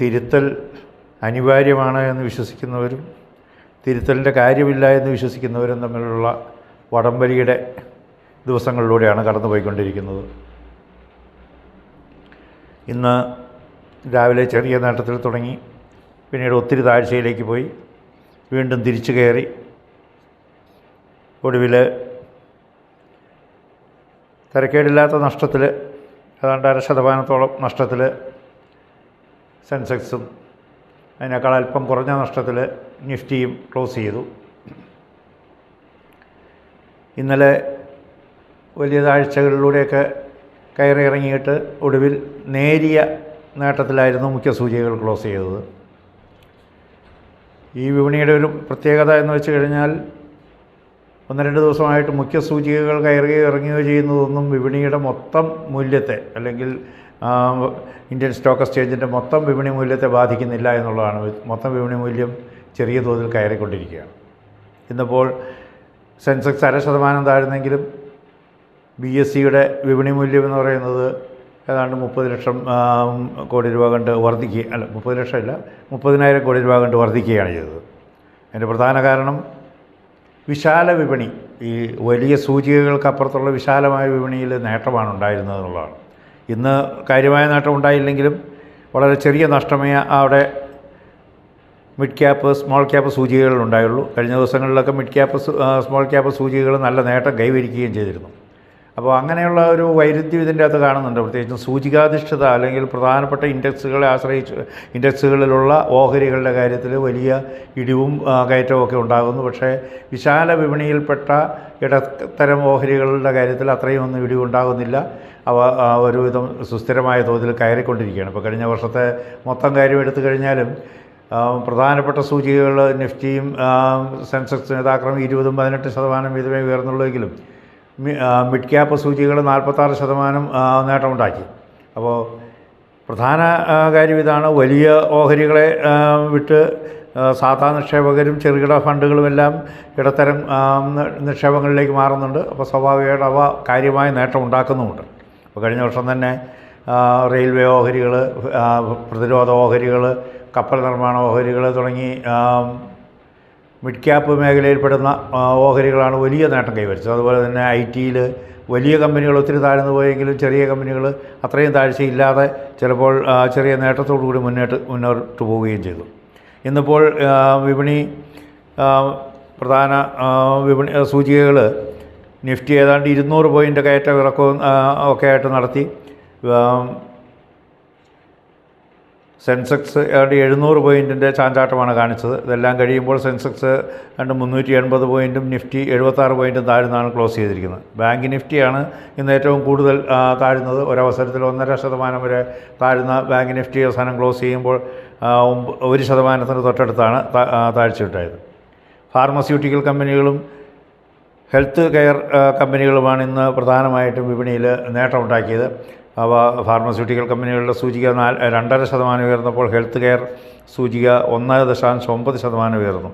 തിരുത്തൽ അനിവാര്യമാണ് എന്ന് വിശ്വസിക്കുന്നവരും തിരുത്തലിന്റെ കാര്യമില്ല എന്ന് വിശ്വസിക്കുന്നവരും തമ്മിലുള്ള വടംവലിയുടെ ദിവസങ്ങളിലൂടെയാണ് കടന്നുപോയിക്കൊണ്ടിരിക്കുന്നത്. ഇന്ന് രാവിലെ ചെറിയ നേട്ടത്തിൽ തുടങ്ങി പിന്നീട് ഒത്തിരി താഴ്ചയിലേക്ക് പോയി വീണ്ടും തിരിച്ചു കയറി. ഒടുവിൽ തിരക്കേടില്ലാത്ത നഷ്ടത്തിൽ ഏതാണ്ട് അര ശതമാനത്തോളം നഷ്ടത്തിൽ സെൻസെക്സും അതിനേക്കാൾ അല്പം കുറഞ്ഞ നഷ്ടത്തിൽ നിഫ്റ്റിയും ക്ലോസ് ചെയ്തു. ഇന്നലെ വലിയ താഴ്ചകളിലൂടെയൊക്കെ കയറി ഇറങ്ങിയിട്ട് ഒടുവിൽ നേരിയ നേട്ടത്തിലായിരുന്നു മുഖ്യ സൂചികകൾ ക്ലോസ് ചെയ്തത്. ഈ വിപണിയുടെ ഒരു പ്രത്യേകത എന്ന് വെച്ച് കഴിഞ്ഞാൽ ഒന്ന് രണ്ട് ദിവസമായിട്ട് മുഖ്യ സൂചികകൾ കയറുകയോ ഇറങ്ങുകയോ ചെയ്യുന്നതൊന്നും വിപണിയുടെ മൊത്തം മൂല്യത്തെ അല്ലെങ്കിൽ ഇന്ത്യൻ സ്റ്റോക്ക് എക്സ്ചേഞ്ചിന്റെ മൊത്തം വിപണി മൂല്യത്തെ ബാധിക്കുന്നില്ല എന്നുള്ളതാണ്. മൊത്തം വിപണി മൂല്യം ചെറിയ തോതിൽ കയറിക്കൊണ്ടിരിക്കുകയാണ്. ഇന്നിപ്പോൾ സെൻസെക്സ് അര ശതമാനം താഴ്ന്നെങ്കിലും ബി എസ് സിയുടെ വിപണി മൂല്യം എന്ന് പറയുന്നത് ഏതാണ്ട് മുപ്പത് ലക്ഷം കോടി രൂപ കണ്ട് വർദ്ധിക്കുക അല്ല മുപ്പത് ലക്ഷം ഇല്ല മുപ്പതിനായിരം കോടി രൂപ കണ്ട് വർദ്ധിക്കുകയാണ് ചെയ്തത്. അതിന്റെ പ്രധാന കാരണം വിശാല വിപണി. ഈ വലിയ സൂചികകൾക്കപ്പുറത്തുള്ള വിശാലമായ വിപണിയിൽ നേട്ടമാണ് ഉണ്ടായിരുന്നത് എന്നുള്ളതാണ്. ഇന്ന് കാര്യമായ നേട്ടം ഉണ്ടായില്ലെങ്കിലും വളരെ ചെറിയ നഷ്ടമേ അവിടെ മിഡ് ക്യാപ്പ് സ്മോൾ ക്യാപ്പ് സൂചികകൾ ഉണ്ടായുള്ളൂ. കഴിഞ്ഞ ദിവസങ്ങളിലൊക്കെ മിഡ് ക്യാപ്പ് സ്മോൾ ക്യാപ്പ് സൂചികകൾ നല്ല നേട്ടം കൈവരിക്കുകയും ചെയ്തിരുന്നു. അപ്പോൾ അങ്ങനെയുള്ള ഒരു വൈരുദ്ധ്യം ഇതിന്റെ അകത്ത് കാണുന്നുണ്ട്. പ്രത്യേകിച്ചും സൂചികാധിഷ്ഠിത അല്ലെങ്കിൽ പ്രധാനപ്പെട്ട ഇൻഡെക്സുകളെ ആശ്രയിച്ച് ഇൻഡെക്സുകളിലുള്ള ഓഹരികളുടെ കാര്യത്തിൽ വലിയ ഇടിവും കയറ്റവും ഒക്കെ ഉണ്ടാകുന്നു. പക്ഷേ വിശാല വിപണിയിൽപ്പെട്ട ഇടത്തരം ഓഹരികളുടെ കാര്യത്തിൽ അത്രയും ഒന്നും ഇടിവുണ്ടാകുന്നില്ല അവ ഒരുവിധം സുസ്ഥിരമായ തോതിൽ കയറിക്കൊണ്ടിരിക്കുകയാണ്. ഇപ്പോൾ കഴിഞ്ഞ വർഷത്തെ മൊത്തം കാര്യം എടുത്തു കഴിഞ്ഞാലും പ്രധാനപ്പെട്ട സൂചികകൾ നിഫ്റ്റിയും സെൻസെക്സ് യഥാക്രമം ഇരുപതും പതിനെട്ട് ശതമാനം വീതമേ ആ, മിഡ് ക്യാപ്പ് സൂചികൾ നാൽപ്പത്താറ് ശതമാനം നേട്ടമുണ്ടാക്കി. അപ്പോൾ പ്രധാന കാര്യം ഇതാണ്. വലിയ ഓഹരികളെ വിട്ട് സാധാ നിക്ഷേപകരും ചെറുകിട ഫണ്ടുകളുമെല്ലാം ഇടത്തരം നിക്ഷേപങ്ങളിലേക്ക് മാറുന്നുണ്ട്. അപ്പോൾ സ്വാഭാവികമായിട്ട് അവ കാര്യമായ നേട്ടം ഉണ്ടാക്കുന്നുമുണ്ട് അപ്പോൾ കഴിഞ്ഞ വർഷം തന്നെ റെയിൽവേ ഓഹരികൾ പ്രതിരോധ ഓഹരികൾ കപ്പൽ നിർമ്മാണ ഓഹരികൾ തുടങ്ങി മിഡ് ക്യാപ്പ് മേഖലയിൽപ്പെടുന്ന ഓഹരികളാണ് വലിയ നേട്ടം കൈവരിച്ചത്. അതുപോലെ തന്നെ ഐ ടിയിൽ വലിയ കമ്പനികൾ ഒത്തിരി താഴ്ന്നു പോയെങ്കിലും ചെറിയ കമ്പനികൾ അത്രയും താഴ്ചയില്ലാതെ ചിലപ്പോൾ ചെറിയ നേട്ടത്തോടു കൂടി മുന്നോട്ട് മുന്നോട്ട് പോവുകയും ചെയ്തു. ഇന്നിപ്പോൾ വിപണി പ്രധാന വിപണി സൂചികകൾ നിഫ്റ്റി ഏതാണ്ട് ഇരുന്നൂറ് പോയിന്റ് കയറ്റം ഇറക്കവും ഒക്കെ ആയിട്ട് നടത്തി. സെൻസെക്സ് ഏതാണ്ട് എഴുന്നൂറ് പോയിന്റിന്റെ ചാഞ്ചാട്ടമാണ് കാണിച്ചത്. ഇതെല്ലാം കഴിയുമ്പോൾ സെൻസെക്സ് രണ്ട് മുന്നൂറ്റി എൺപത് പോയിന്റും നിഫ്റ്റി എഴുപത്താറ് പോയിന്റും താഴ്ന്നാണ് ക്ലോസ് ചെയ്തിരിക്കുന്നത്. ബാങ്ക് നിഫ്റ്റിയാണ് ഇന്ന് ഏറ്റവും കൂടുതൽ താഴുന്നത്. ഒരവസരത്തിൽ ഒന്നര ശതമാനം വരെ താഴ്ന്ന ബാങ്ക് നിഫ്റ്റി അവസാനം ക്ലോസ് ചെയ്യുമ്പോൾ ഒരു ശതമാനത്തിന് തൊട്ടടുത്താണ് താഴ്ചയുണ്ടായത്. ഫാർമസ്യൂട്ടിക്കൽ കമ്പനികളും ഹെൽത്ത് കെയർ കമ്പനികളുമാണ് ഇന്ന് പ്രധാനമായിട്ടും വിപണിയിൽ നേട്ടമുണ്ടാക്കിയത്. അവ ഫാർമസ്യൂട്ടിക്കൽ കമ്പനികളുടെ സൂചിക നാല് രണ്ടര ശതമാനം ഉയർന്നപ്പോൾ ഹെൽത്ത് കെയർ സൂചിക ഒന്ന് ദശാംശം ഒമ്പത് ശതമാനം ഉയർന്നു.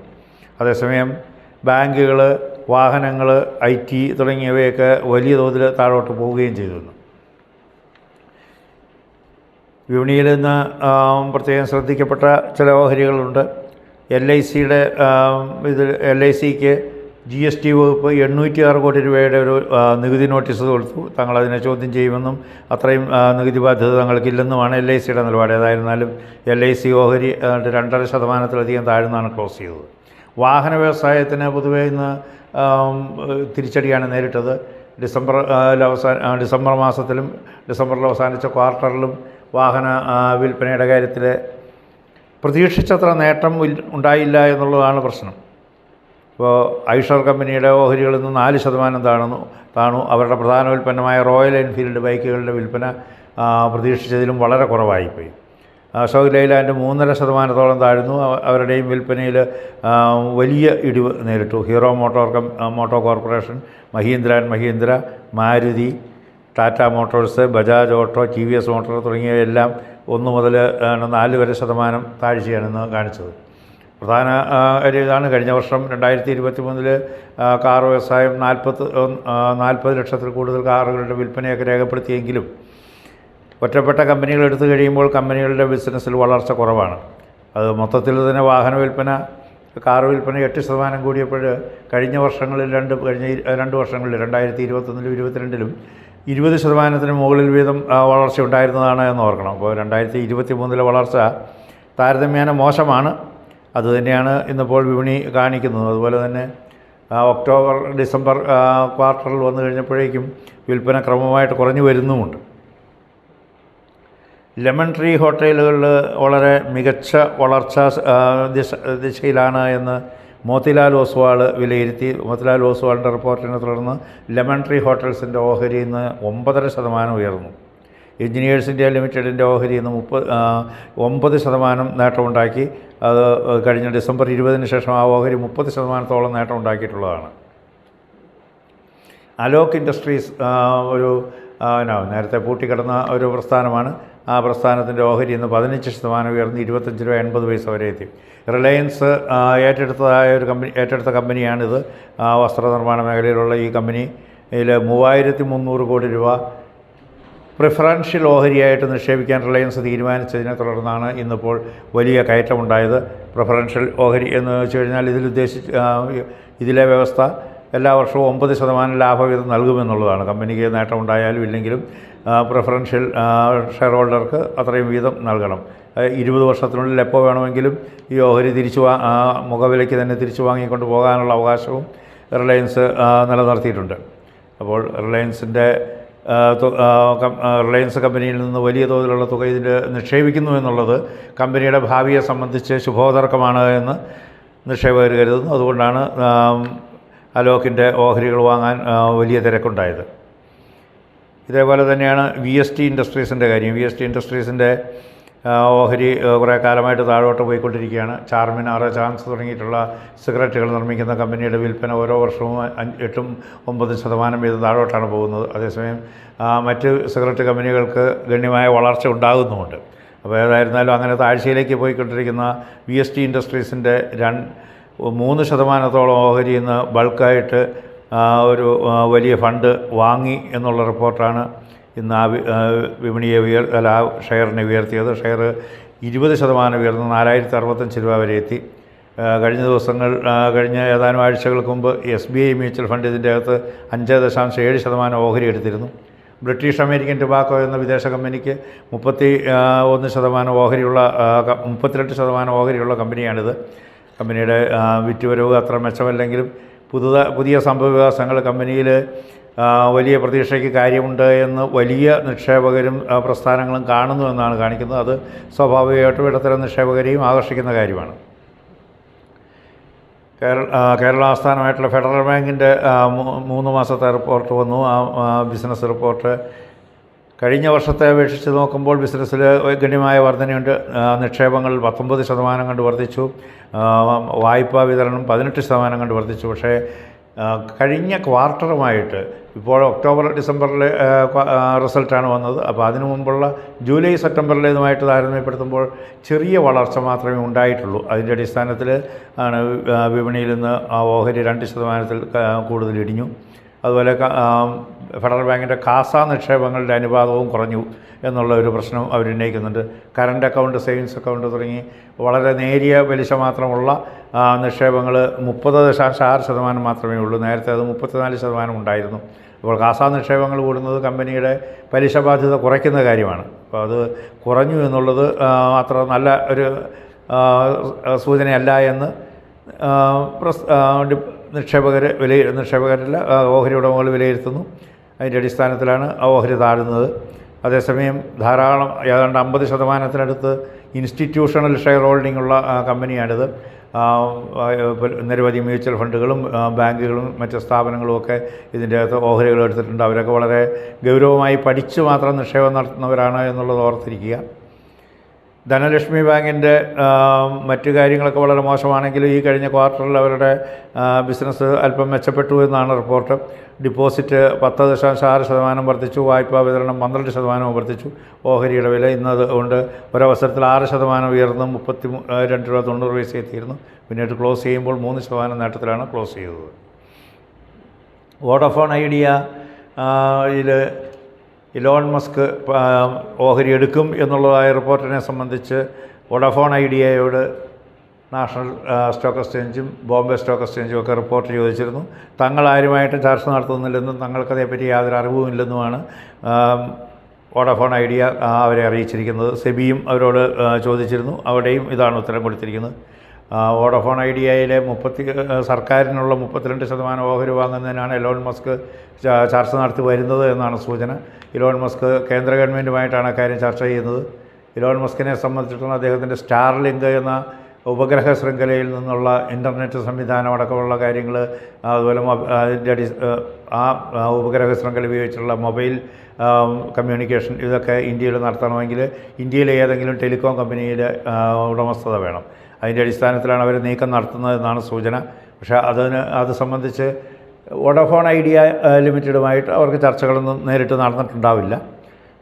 അതേസമയം ബാങ്കുകൾ വാഹനങ്ങൾ ഐ ടി തുടങ്ങിയവയൊക്കെ വലിയ തോതിൽ താഴോട്ട് പോവുകയും ചെയ്തിരുന്നു. വിപണിയിൽ നിന്ന് പ്രത്യേകം ശ്രദ്ധിക്കപ്പെട്ട ചില ഓഹരികളുണ്ട്. എൽ ഐ സിയുടെ ഇത് എൽ ഐ സിക്ക് ജി എസ് ടി വകുപ്പ് എണ്ണൂറ്റി ആറ് കോടി രൂപയുടെ ഒരു നികുതി നോട്ടീസ് കൊടുത്തു. തങ്ങളതിനെ ചോദ്യം ചെയ്യുമെന്നും അത്രയും നികുതി ബാധ്യത തങ്ങൾക്കില്ലെന്നുമാണ് എൽ ഐ സിയുടെ നിലപാട്. ഏതായിരുന്നാലും എൽ ഐ സി ഓഹരി രണ്ടര ശതമാനത്തിലധികം താഴ്ന്നാണ് ക്ലോസ് ചെയ്തത്. വാഹന വ്യവസായത്തിന് പൊതുവെ ഇന്ന് തിരിച്ചടിയാണ് നേരിട്ടത്. ഡിസംബർ അവസാന ഡിസംബർ മാസത്തിലും ഡിസംബറിൽ അവസാനിച്ച ക്വാർട്ടറിലും വാഹന വിൽപ്പനയുടെ കാര്യത്തിൽ പ്രതീക്ഷിച്ചത്ര നേട്ടം ഉണ്ടായില്ല എന്നുള്ളതാണ് പ്രശ്നം. ഇപ്പോൾ ഐഷർ കമ്പനിയുടെ ഓഹരികളിൽ നിന്ന് നാല് ശതമാനം താണു താണു. അവരുടെ പ്രധാന ഉൽപ്പന്നമായ റോയൽ എൻഫീൽഡ് ബൈക്കുകളുടെ വിൽപ്പന പ്രതീക്ഷിച്ചതിലും വളരെ കുറവായിപ്പോയി. അശോക് ലൈലാൻഡ് മൂന്നര ശതമാനത്തോളം താഴ്ന്നു. അവ- അവരുടെയും വിൽപ്പനയിൽ വലിയ ഇടിവ് നേരിട്ടു. Hero motor come moto corporation Mahindra and Mahindra Maruti Tata motors Bajaj auto T V S motor തുടങ്ങിയവയെല്ലാം ഒന്ന് മുതൽ നാല് വരെ ശതമാനം താഴ്ചയാണ് ഇന്ന് കാണിച്ചത്. പ്രധാന ഒരു ഇതാണ് കഴിഞ്ഞ വർഷം രണ്ടായിരത്തി ഇരുപത്തി മൂന്നിൽ കാർ വ്യവസായം നാൽപ്പത്ത് നാൽപ്പത് ലക്ഷത്തിൽ കൂടുതൽ കാറുകളുടെ വിൽപ്പനയൊക്കെ രേഖപ്പെടുത്തിയെങ്കിലും ഒറ്റപ്പെട്ട കമ്പനികൾ എടുത്തു കഴിയുമ്പോൾ കമ്പനികളുടെ ബിസിനസ്സിൽ വളർച്ച കുറവാണ്. അത് മൊത്തത്തിൽ തന്നെ വാഹന വിൽപ്പന കാർ വിൽപ്പന എട്ട് ശതമാനം കൂടിയപ്പോൾ കഴിഞ്ഞ വർഷങ്ങളിൽ രണ്ട് കഴിഞ്ഞ രണ്ട് വർഷങ്ങളിൽ രണ്ടായിരത്തി ഇരുപത്തൊന്നിലും ഇരുപത്തിരണ്ടിലും ഇരുപത് ശതമാനത്തിന് മുകളിൽ വീതം വളർച്ച ഉണ്ടായിരുന്നതാണ് എന്ന് ഓർക്കണം. അപ്പോൾ രണ്ടായിരത്തി ഇരുപത്തി മൂന്നിലെ വളർച്ച താരതമ്യേന മോശമാണ്. അതുതന്നെയാണ് ഇന്നിപ്പോൾ വിപണി കാണിക്കുന്നത്. അതുപോലെ തന്നെ ഒക്ടോബർ ഡിസംബർ ക്വാർട്ടറിൽ വന്നു കഴിഞ്ഞപ്പോഴേക്കും വിൽപ്പന ക്രമമായിട്ട് കുറഞ്ഞു വരുന്നുമുണ്ട്. ലെമൺ ട്രീ ഹോട്ടലുകളിൽ വളരെ മികച്ച വളർച്ച ദിശ ദിശയിലാണ് എന്ന് മോത്തിലാൽ ഓസ്വാൾ വിലയിരുത്തി. മോത്തിലാൽ ഓസ്വാളിന്റെ റിപ്പോർട്ടിനെ തുടർന്ന് ലെമൺ ട്രീ ഹോട്ടൽസിന്റെ ഓഹരി ഇന്ന് ഒമ്പതര ശതമാനം ഉയർന്നു. എഞ്ചിനീയേഴ്സ് ഇന്ത്യ ലിമിറ്റഡിന്റെ ഓഹരി ഇന്ന് മുപ്പത് ഒമ്പത് ശതമാനം നേട്ടമുണ്ടാക്കി. അത് കഴിഞ്ഞ ഡിസംബർ ഇരുപതിന് ശേഷം ആ ഓഹരി മുപ്പത് ശതമാനത്തോളം നേട്ടം ഉണ്ടാക്കിയിട്ടുള്ളതാണ്. അലോക് ഇൻഡസ്ട്രീസ് ഒരു നേരത്തെ പൂട്ടിക്കിടന്ന ഒരു പ്രസ്ഥാനമാണ്. ആ പ്രസ്ഥാനത്തിന്റെ ഓഹരി ഇന്ന് പതിനഞ്ച് ശതമാനം ഉയർന്ന് ഇരുപത്തഞ്ച് രൂപ എൺപത് പൈസ വരെ എത്തി. റിലയൻസ് ഏറ്റെടുത്തതായ ഒരു കമ്പനി ഏറ്റെടുത്ത കമ്പനിയാണിത്. വസ്ത്രനിർമ്മാണ മേഖലയിലുള്ള ഈ കമ്പനിയിൽ മൂവായിരത്തി മുന്നൂറ് കോടി രൂപ പ്രിഫറൻഷ്യൽ ഓഹരിയായിട്ട് നിക്ഷേപിക്കാൻ റിലയൻസ് തീരുമാനിച്ചതിനെ തുടർന്നാണ് ഇന്നിപ്പോൾ വലിയ കയറ്റമുണ്ടായത്. പ്രിഫറൻഷ്യൽ ഓഹരി എന്ന് വെച്ച് കഴിഞ്ഞാൽ ഇതിലുദ്ദേശിച്ച് ഇതിലെ വ്യവസ്ഥ എല്ലാ വർഷവും ഒമ്പത് ശതമാനം ലാഭവിഹിതം നൽകുമെന്നുള്ളതാണ്. കമ്പനിക്ക് നേട്ടമുണ്ടായാലും ഇല്ലെങ്കിലും പ്രിഫറൻഷ്യൽ ഷെയർ ഹോൾഡർക്ക് അത്രയും വീതം നൽകണം. ഇരുപത് വർഷത്തിനുള്ളിൽ എപ്പോൾ വേണമെങ്കിലും ഈ ഓഹരി തിരിച്ചു വാ മുഖവിലയ്ക്ക് തന്നെ തിരിച്ചു വാങ്ങിക്കൊണ്ട് പോകാനുള്ള അവകാശവും റിലയൻസ് നിലനിർത്തിയിട്ടുണ്ട്. അപ്പോൾ റിലയൻസിന്റെ റിലയൻസ് കമ്പനിയിൽ നിന്ന് വലിയ തോതിലുള്ള തുക ഇതിൽ നിക്ഷേപിക്കുന്നു എന്നുള്ളത് കമ്പനിയുടെ ഭാവിയെ സംബന്ധിച്ച് ശുഭോതർക്കമാണ് എന്ന് നിക്ഷേപകർ കരുതുന്നു. അതുകൊണ്ടാണ് അലോക്കിന്റെ ഓഹരികൾ വാങ്ങാൻ വലിയ തിരക്കുണ്ടായത്. ഇതേപോലെ തന്നെയാണ് വി എസ് ടി ഇൻഡസ്ട്രീസിന്റെ കാര്യം. വി എസ് ടി ഇൻഡസ്ട്രീസിന്റെ ഓഹരി കുറേ കാലമായിട്ട് താഴോട്ട് പോയിക്കൊണ്ടിരിക്കുകയാണ്. ചാർമിനാർ ചാൻസ് തുടങ്ങിയിട്ടുള്ള സിഗരറ്റുകൾ നിർമ്മിക്കുന്ന കമ്പനിയുടെ വിൽപ്പന ഓരോ വർഷവും എട്ടും ഒമ്പതും ശതമാനം വീതം താഴോട്ടാണ് പോകുന്നത്. അതേസമയം മറ്റ് സിഗരറ്റ് കമ്പനികൾക്ക് ഗണ്യമായ വളർച്ച ഉണ്ടാകുന്നുമുണ്ട്. അപ്പോൾ ഏതായിരുന്നാലും അങ്ങനെ താഴ്ചയിലേക്ക് പോയിക്കൊണ്ടിരിക്കുന്ന വി എസ് ടി ഇൻഡസ്ട്രീസിന്റെ രണ്ട് മൂന്ന് ശതമാനത്തോളം ഓഹരി ഇന്ന് ബൾക്കായിട്ട് ഒരു വലിയ ഫണ്ട് വാങ്ങി എന്നുള്ള റിപ്പോർട്ടാണ് ഇന്ന് ആ വിപണിയെ ഉയർ അല്ല ആ ഷെയറിനെ ഉയർത്തിയത്. ഷെയർ ഇരുപത് ശതമാനം ഉയർന്ന് നാലായിരത്തി അറുപത്തഞ്ച് രൂപ വരെ എത്തി. കഴിഞ്ഞ ദിവസങ്ങൾ കഴിഞ്ഞ ഏതാനും ആഴ്ചകൾക്ക് മുമ്പ് S B I mutual fund ഇതിന്റെ അകത്ത് അഞ്ച് ദശാംശം ഏഴ് ശതമാനം ഓഹരി എടുത്തിരുന്നു. ബ്രിട്ടീഷ് അമേരിക്കൻ ടുബാക്കോ എന്ന വിദേശ കമ്പനിക്ക് മുപ്പത്തി ഒന്ന് ശതമാനം ഓഹരിയുള്ള മുപ്പത്തിരണ്ട് ശതമാനം ഓഹരിയുള്ള കമ്പനിയാണിത്. കമ്പനിയുടെ വിറ്റുവരവ് അത്ര മെച്ചമല്ലെങ്കിലും പുതുത പുതിയ സംഭവ വികാസങ്ങൾ കമ്പനിയിൽ വലിയ പ്രതീക്ഷയ്ക്ക് കാര്യമുണ്ട് എന്ന് വലിയ നിക്ഷേപകരും പ്രസ്ഥാനങ്ങളും കാണുന്നു എന്നാണ് കാണിക്കുന്നത്. അത് സ്വാഭാവികമായിട്ടും ഇടത്തരം നിക്ഷേപകരെയും ആകർഷിക്കുന്ന കാര്യമാണ്. കേരള കേരള ആസ്ഥാനമായിട്ടുള്ള ഫെഡറൽ ബാങ്കിന്റെ മൂന്ന് മാസത്തെ റിപ്പോർട്ട് വന്നു. ആ ബിസിനസ് റിപ്പോർട്ട് കഴിഞ്ഞ വർഷത്തെ അപേക്ഷിച്ച് നോക്കുമ്പോൾ ബിസിനസ്സിൽ ഗണ്യമായ വർധനയുണ്ട്. നിക്ഷേപങ്ങൾ പത്തൊമ്പത് ശതമാനം കണ്ട് വർദ്ധിച്ചു. വായ്പാ വിതരണം പതിനെട്ട് ശതമാനം കണ്ട് വർദ്ധിച്ചു. പക്ഷേ കഴിഞ്ഞ ക്വാർട്ടറുമായിട്ട് ഇപ്പോൾ ഒക്ടോബർ ഡിസംബറിലെ റിസൾട്ടാണ് വന്നത്. അപ്പോൾ അതിനു മുമ്പുള്ള ജൂലൈ സെപ്റ്റംബറിലേതുമായിട്ട് താരതമ്യപ്പെടുത്തുമ്പോൾ ചെറിയ വളർച്ച മാത്രമേ ഉണ്ടായിട്ടുള്ളൂ. അതിന്റെ അടിസ്ഥാനത്തിൽ ആണ് വിപണിയിൽ നിന്ന് ഓഹരി രണ്ട് ശതമാനത്തിൽ കൂടുതൽ ഇടിഞ്ഞു. അതുപോലെ ഫെഡറൽ ബാങ്കിന്റെ കാസ നിക്ഷേപങ്ങളുടെ അനുപാതവും കുറഞ്ഞു എന്നുള്ള ഒരു പ്രശ്നം അവരുന്നയിക്കുന്നുണ്ട് കറണ്ട് അക്കൗണ്ട് സേവിങ്സ് അക്കൗണ്ട് തുടങ്ങി വളരെ നേരിയ പലിശ മാത്രമുള്ള നിക്ഷേപങ്ങൾ മുപ്പത് ദശാംശം ആറ് ശതമാനം മാത്രമേ ഉള്ളൂ. നേരത്തെ അത് മുപ്പത്തിനാല് ശതമാനം ഉണ്ടായിരുന്നു. അപ്പോൾ കാസാ നിക്ഷേപങ്ങൾ കൂടുന്നത് കമ്പനിയുടെ പലിശ ബാധ്യത കുറയ്ക്കുന്ന കാര്യമാണ്. അപ്പോൾ അത് കുറഞ്ഞു എന്നുള്ളത് അത്ര നല്ല ഒരു സൂചനയല്ല എന്ന് പ്രസ് നിക്ഷേപകർ വില നിക്ഷേപകരിൽ ഓഹരി ഉടമകൾ വിലയിരുത്തുന്നു. അതിന്റെ അടിസ്ഥാനത്തിലാണ് ഓഹരി താഴുന്നത്. അതേസമയം ധാരാളം ഏതാണ്ട് അമ്പത് ശതമാനത്തിനടുത്ത് ഇൻസ്റ്റിറ്റ്യൂഷണൽ ഷെയർ ഹോൾഡിംഗ് ഉള്ള കമ്പനിയാണിത്. നിരവധി മ്യൂച്വൽ ഫണ്ടുകളും ബാങ്കുകളും മറ്റ് സ്ഥാപനങ്ങളും ഒക്കെ ഇതിന്റെ അകത്ത് ഓഹരികൾ എടുത്തിട്ടുണ്ട്. അവരൊക്കെ വളരെ ഗൗരവമായി പഠിച്ചു മാത്രം നിക്ഷേപം നടത്തുന്നവരാണ് എന്നുള്ളത് ഓർത്തിരിക്കുക. ധനലക്ഷ്മി ബാങ്കിന്റെ മറ്റ് കാര്യങ്ങളൊക്കെ വളരെ മോശമാണെങ്കിലും ഈ കഴിഞ്ഞ ക്വാർട്ടറിൽ അവരുടെ ബിസിനസ് അല്പം മെച്ചപ്പെട്ടു എന്നാണ് റിപ്പോർട്ട്. ഡിപ്പോസിറ്റ് പത്ത് ദശാംശം ആറ് ശതമാനം വർദ്ധിച്ചു വായ്പാ വിതരണം പന്ത്രണ്ട് ശതമാനം വർദ്ധിച്ചു. ഓഹരിയുടെ വില ഇന്നത് കൊണ്ട് ഒരവസരത്തിൽ ആറ് ശതമാനം ഉയർന്ന് മുപ്പത്തി രണ്ട് രൂപ തൊണ്ണൂറ് പൈസ എത്തിയിരുന്നു. പിന്നീട് ക്ലോസ് ചെയ്യുമ്പോൾ മൂന്ന് ശതമാനം നേട്ടത്തിലാണ് ക്ലോസ് ചെയ്തത്. വോഡഫോൺ ഐഡിയ ഇതിൽ ഇലോൺ മസ്ക് ഓഹരി എടുക്കും എന്നുള്ളതായ റിപ്പോർട്ടിനെ സംബന്ധിച്ച് വോഡഫോൺ ഐഡിയയോട് നാഷണൽ സ്റ്റോക്ക് എക്സ്ചേഞ്ചും ബോംബെ സ്റ്റോക്ക് എക്സ്ചേഞ്ചും ഒക്കെ റിപ്പോർട്ട് ചോദിച്ചിരുന്നു. തങ്ങൾ ആരുമായിട്ടും ചർച്ച നടത്തുന്നില്ലെന്നും തങ്ങൾക്കതേപ്പറ്റി യാതൊരു അറിവുമില്ലെന്നുമാണ് വോഡഫോൺ ഐഡിയ അവരെ അറിയിച്ചിരിക്കുന്നത്. സെബിയും അവരോട് ചോദിച്ചിരുന്നു. അവിടെയും ഇതാണ് ഉത്തരം കൊടുത്തിരിക്കുന്നത്. വോഡഫോൺ ഐഡിയയിലെ മുപ്പത്തി സർക്കാരിനുള്ള മുപ്പത്തിരണ്ട് ശതമാനം ഓഹരി വാങ്ങുന്നതിനാണ് എലോൺ മസ്ക് ചർച്ച നടത്തി വരുന്നത് എന്നാണ് സൂചന. ഇലോൺ മസ്ക് കേന്ദ്ര ഗവൺമെന്റുമായിട്ടാണ് കാര്യം ചർച്ച ചെയ്യുന്നത്. ഇലോൺ മസ്കിനെ സംബന്ധിച്ചിടത്തോളം അദ്ദേഹത്തിന്റെ സ്റ്റാർ ലിങ്ക് എന്ന ഉപഗ്രഹ ശൃംഖലയിൽ നിന്നുള്ള ഇന്റർനെറ്റ് സംവിധാനം അടക്കമുള്ള കാര്യങ്ങൾ അതുപോലെ അതിന്റെ അടി ആ ഉപഗ്രഹ ശൃംഖല ഉപയോഗിച്ചുള്ള മൊബൈൽ കമ്മ്യൂണിക്കേഷൻ ഇതൊക്കെ ഇന്ത്യയിൽ നടത്തണമെങ്കിൽ ഇന്ത്യയിലെ ഏതെങ്കിലും ടെലികോം കമ്പനിയുടെ ഉടമസ്ഥത വേണം. അതിന്റെ അടിസ്ഥാനത്തിലാണ് അവർ നീക്കം നടത്തുന്നതെന്നാണ് സൂചന. പക്ഷേ അതിന് അത് സംബന്ധിച്ച് വോഡഫോൺ ഐഡിയ ലിമിറ്റഡുമായിട്ട് അവർക്ക് ചർച്ചകളൊന്നും നേരിട്ട് നടന്നിട്ടുണ്ടാവില്ല.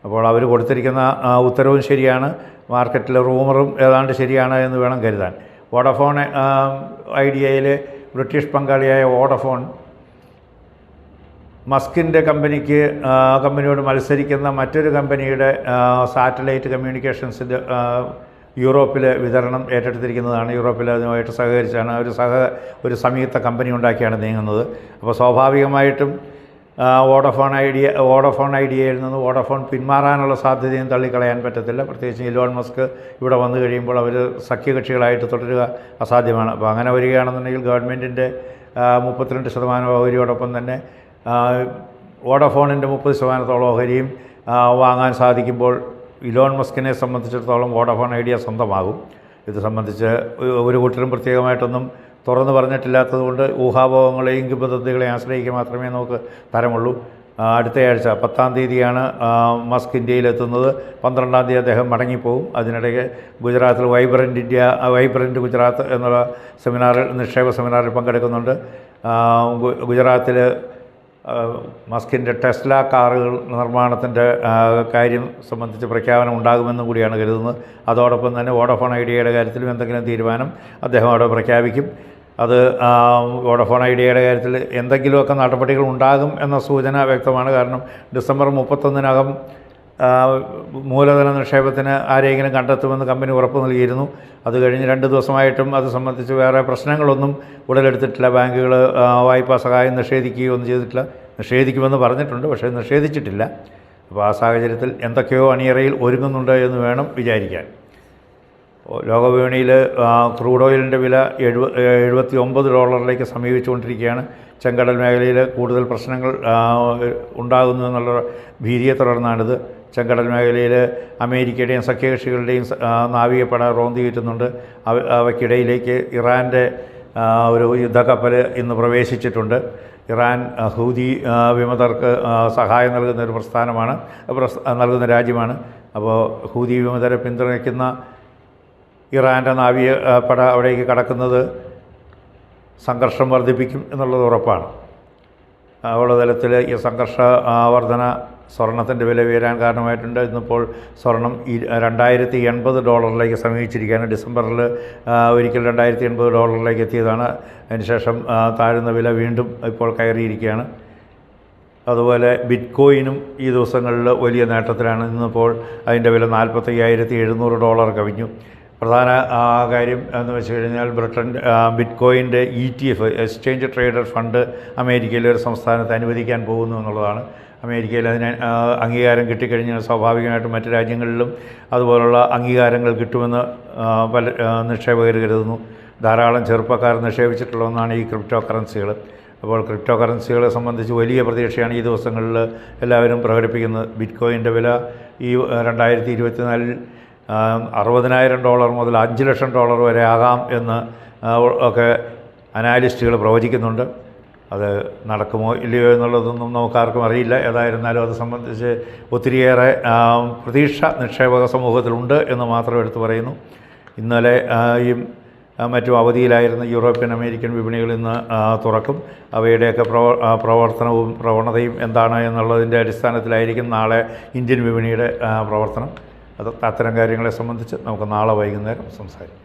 അപ്പോൾ അവർ കൊടുത്തിരിക്കുന്ന ഉത്തരവും ശരിയാണ്. മാർക്കറ്റിലെ റൂമറും ഏതാണ്ട് ശരിയാണ് എന്ന് വേണം കരുതാൻ. വോഡഫോൺ ഐഡിയയിൽ ബ്രിട്ടീഷ് പങ്കാളിയായ വോഡഫോൺ മസ്കിന്റെ കമ്പനിക്ക് കമ്പനിയോട് മത്സരിക്കുന്ന മറ്റൊരു കമ്പനിയുടെ സാറ്റലൈറ്റ് കമ്മ്യൂണിക്കേഷൻസിന്റെ ആ, യൂറോപ്പിലെ വിതരണം ഏറ്റെടുത്തിരിക്കുന്നതാണ്. യൂറോപ്പിൽ അതുമായിട്ട് സഹകരിച്ചാണ് ഒരു സഹ ഒരു സംയുക്ത കമ്പനി ഉണ്ടാക്കിയാണ് നീങ്ങുന്നത്. അപ്പോൾ സ്വാഭാവികമായിട്ടും വോഡഫോൺ ഐഡിയ വോഡഫോൺ ഐഡിയയിൽ നിന്ന് വോഡഫോൺ പിന്മാറാനുള്ള സാധ്യതയും തള്ളിക്കളയാൻ പറ്റത്തില്ല. പ്രത്യേകിച്ച് ഇലോൺ മസ്ക് ഇവിടെ വന്നു കഴിയുമ്പോൾ അവർ സഖ്യകക്ഷികളായിട്ട് തുടരുക അസാധ്യമാണ്. അപ്പോൾ അങ്ങനെ വരികയാണെന്നുണ്ടെങ്കിൽ ഗവൺമെന്റിന്റെ മുപ്പത്തിരണ്ട് ശതമാനം ഓഹരിയോടൊപ്പം തന്നെ വോഡഫോണിന്റെ മുപ്പത് ശതമാനത്തോളം ഓഹരിയും വാങ്ങാൻ സാധിക്കുമ്പോൾ ഇലോൺ മസ്കിനെ സംബന്ധിച്ചിടത്തോളം വോഡഫോൺ ഐഡിയ സ്വന്തമാകും. ഇത് സംബന്ധിച്ച് ഒരു- കൂട്ടരും പ്രത്യേകമായിട്ടൊന്നും തുറന്നു പറഞ്ഞിട്ടില്ലാത്തതുകൊണ്ട് ഊഹാഭോഗങ്ങളെയും കിംബദന്തികളെയും ആശ്രയിക്കുക മാത്രമേ നമുക്ക് തരമുള്ളൂ. അടുത്തയാഴ്ച പത്താം തീയതിയാണ് മസ്ക് ഇന്ത്യയിലെത്തുന്നത്. പന്ത്രണ്ടാം തീയതി അദ്ദേഹം മടങ്ങിപ്പോവും അതിനിടയ്ക്ക് ഗുജറാത്തിൽ വൈബ്രന്റ് ഇന്ത്യ വൈബ്രന്റ് ഗുജറാത്ത് എന്നുള്ള സെമിനാറിൽ നിക്ഷേപ സെമിനാറിൽ പങ്കെടുക്കുന്നുണ്ട്. ഗുജറാത്തിൽ മസ്കിന്റെ ടെസ്ല കാറുകൾ നിർമ്മാണത്തിന്റെ കാര്യം സംബന്ധിച്ച് പ്രഖ്യാപനം ഉണ്ടാകുമെന്നും കൂടിയാണ് കരുതുന്നത്. അതോടൊപ്പം തന്നെ വോഡഫോൺ ഐഡിയയുടെ കാര്യത്തിലും എന്തെങ്കിലും തീരുമാനം അദ്ദേഹം അവിടെ പ്രഖ്യാപിക്കും. അത് വോഡഫോൺ ഐഡിയയുടെ കാര്യത്തിൽ എന്തെങ്കിലുമൊക്കെ നടപടികൾ ഉണ്ടാകും എന്ന സൂചന വ്യക്തമാണ്. കാരണം ഡിസംബർ മുപ്പത്തൊന്നിനകം മൂലധന നിക്ഷേപത്തിന് ആരെങ്കിലും കണ്ടെത്തുമെന്ന് കമ്പനി ഉറപ്പ് നൽകിയിരുന്നു. അത് കഴിഞ്ഞ് രണ്ട് ദിവസമായിട്ടും അത് സംബന്ധിച്ച് വേറെ പ്രശ്നങ്ങളൊന്നും ഉടലെടുത്തിട്ടില്ല. ബാങ്കുകൾ വായ്പാ സഹായം നിഷേധിക്കുകയോ ഒന്നും ചെയ്തിട്ടില്ല. നിഷേധിക്കുമെന്ന് പറഞ്ഞിട്ടുണ്ട് പക്ഷേ നിഷേധിച്ചിട്ടില്ല. അപ്പോൾ ആ സാഹചര്യത്തിൽ എന്തൊക്കെയോ അണിയറയിൽ ഒരുങ്ങുന്നുണ്ട് എന്ന് വേണം വിചാരിക്കാൻ. ലോകവിപണിയിൽ ക്രൂഡ് ഓയിലിന്റെ വില എഴുപ എഴുപത്തി ഒമ്പത് ഡോളറിലേക്ക് സമീപിച്ചുകൊണ്ടിരിക്കുകയാണ്. ചെങ്കടൽ മേഖലയിൽ കൂടുതൽ പ്രശ്നങ്ങൾ ഉണ്ടാകുന്നു എന്നുള്ള ഭീതിയെ തുടർന്നാണിത്. ചെങ്കടൽ മേഖലയിൽ അമേരിക്കയുടെയും സഖ്യകക്ഷികളുടെയും നാവികപ്പട അവ അവയ്ക്കിടയിലേക്ക് ഇറാന്റെ ഒരു യുദ്ധക്കപ്പൽ ഇന്ന് പ്രവേശിച്ചിട്ടുണ്ട്. ഇറാൻ ഹൂതി വിമതർക്ക് സഹായം നൽകുന്ന ഒരു പ്രസ്ഥാനമാണ്. പ്രസ് നൽകുന്ന രാജ്യമാണ്. അപ്പോൾ ഹൂതി വിമതരെ പിന്തുണയ്ക്കുന്ന ഇറാന്റെ നാവിക പട അവിടേക്ക് കടക്കുന്നത് സംഘർഷം വർദ്ധിപ്പിക്കും എന്നുള്ളത് ഉറപ്പാണ്. ആഗോളതലത്തിൽ ഈ സംഘർഷ വർധന സ്വർണത്തിന്റെ വില ഉയരാൻ കാരണമായിട്ടുണ്ട്. ഇന്നിപ്പോൾ സ്വർണം രണ്ടായിരത്തി എൺപത് ഡോളറിലേക്ക് സമീപിച്ചിരിക്കുകയാണ്. ഡിസംബറിൽ ഒരിക്കൽ രണ്ടായിരത്തി എൺപത് ഡോളറിലേക്ക് എത്തിയതാണ്. അതിനുശേഷം താഴ്ന്ന വില വീണ്ടും ഇപ്പോൾ കയറിയിരിക്കുകയാണ്. അതുപോലെ ബിറ്റ്കോയിനും ഈ ദിവസങ്ങളിൽ വലിയ നേട്ടത്തിലാണ്. ഇന്നിപ്പോൾ അതിന്റെ വില നാൽപ്പത്തയ്യായിരത്തി എഴുന്നൂറ് ഡോളർ കവിഞ്ഞു. പ്രധാന കാര്യം എന്ന് വെച്ച് കഴിഞ്ഞാൽ Britain bit കോയിന്റെ E T F exchange trader fund അമേരിക്കയിലെ ഒരു സംസ്ഥാനത്ത് അനുവദിക്കാൻ പോകുന്നു എന്നുള്ളതാണ്. അമേരിക്കയിൽ അതിന് അംഗീകാരം കിട്ടിക്കഴിഞ്ഞാൽ സ്വാഭാവികമായിട്ടും മറ്റ് രാജ്യങ്ങളിലും അതുപോലുള്ള അംഗീകാരങ്ങൾ കിട്ടുമെന്ന് പല നിക്ഷേപകർ കരുതുന്നു. ധാരാളം ചെറുപ്പക്കാർ നിക്ഷേപിച്ചിട്ടുള്ള ഒന്നാണ് ഈ ക്രിപ്റ്റോ കറൻസികൾ അപ്പോൾ ക്രിപ്റ്റോ കറൻസികളെ സംബന്ധിച്ച് വലിയ പ്രതീക്ഷയാണ് ഈ ദിവസങ്ങളിൽ എല്ലാവരും പ്രകടിപ്പിക്കുന്നത്. ബിറ്റ് കോയിന്റെ വില ഈ രണ്ടായിരത്തി ഇരുപത്തിനാലിൽ അറുപതിനായിരം ഡോളർ മുതൽ അഞ്ച് ലക്ഷം ഡോളർ വരെ ആകാം എന്ന് ഒക്കെ അനാലിസ്റ്റുകൾ പ്രവചിക്കുന്നുണ്ട്. അത് നടക്കുമോ ഇല്ലയോ എന്നുള്ളതൊന്നും നമുക്കാർക്കും അറിയില്ല. ഏതായിരുന്നാലും അത് സംബന്ധിച്ച് ഒത്തിരിയേറെ പ്രതീക്ഷ നിക്ഷേപക സമൂഹത്തിലുണ്ട് എന്ന് മാത്രം എടുത്തു പറയുന്നു. ഇന്നലെ ഈ മറ്റു അവധിയിലായിരുന്ന യൂറോപ്യൻ അമേരിക്കൻ വിപണികൾ ഇന്ന് തുറക്കും. അവയുടെയൊക്കെ പ്രവ പ്രവർത്തനവും പ്രവണതയും എന്താണ് എന്നുള്ളതിന്റെ അടിസ്ഥാനത്തിലായിരിക്കും നാളെ ഇന്ത്യൻ വിപണിയുടെ പ്രവർത്തനം. അത് അത്തരം കാര്യങ്ങളെ സംബന്ധിച്ച് നമുക്ക് നാളെ വൈകുന്നേരം സംസാരിക്കാം.